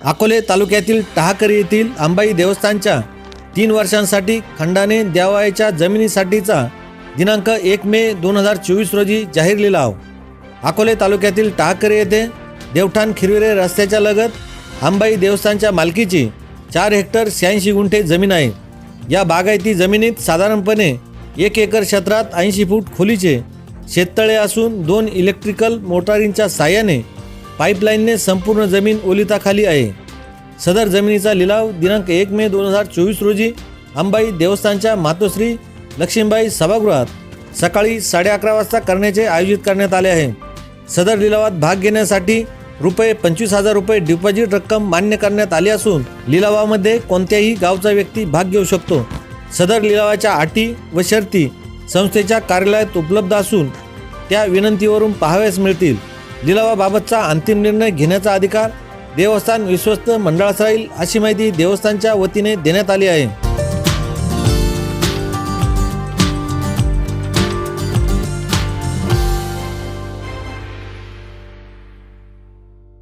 अकोले तालुक्यातील टहाकरी येथील अंबाई देवस्थानच्या तीन वर्षांसाठी खंडाने द्यावायच्या जमिनीसाठीचा दिनांक एक मे दोन हजार चोवीस रोजी जाहीर लिलाव अकोले तालुक्यातील टहाकरे येथे देवठाण खिरविरे रस्त्याच्या लगत अंबाई देवस्थानच्या मालकीची चार हेक्टर शहाऐंशी गुंठे जमीन आहे. या बागायती जमिनीत साधारणपणे एक एकर क्षेत्रात ऐंशी फूट खोलीचे शेततळे असून दोन इलेक्ट्रिकल मोटारींच्या साह्याने पाईपलाईनने संपूर्ण जमीन ओलिताखाली आहे. सदर जमिनीचा लिलाव दिनांक एक मे दोन हजार चोवीस रोजी अंबाई देवस्थानच्या मातोश्री लक्ष्मीबाई सभागृहात सकाळी साडे अकरा वाजता करण्याचे आयोजित करण्यात आले आहे. सदर लिलावात भाग घेण्यासाठी रुपये पंचवीस हजार रुपये डिपॉझिट रक्कम मान्य करण्यात आली असून लिलावामध्ये कोणत्याही गावचा व्यक्ती भाग घेऊ शकतो. सदर लिलावाच्या अटी व शर्ती संस्थेच्या कार्यालयात उपलब्ध असून त्या विनंतीवरून पाहाव्यास मिळतील. लिलावाबाबतचा अंतिम निर्णय घेण्याचा अधिकार देवस्थान विश्वस्त मंडळास राहील अशी माहिती देवस्थानच्या वतीने देण्यात आली आहे.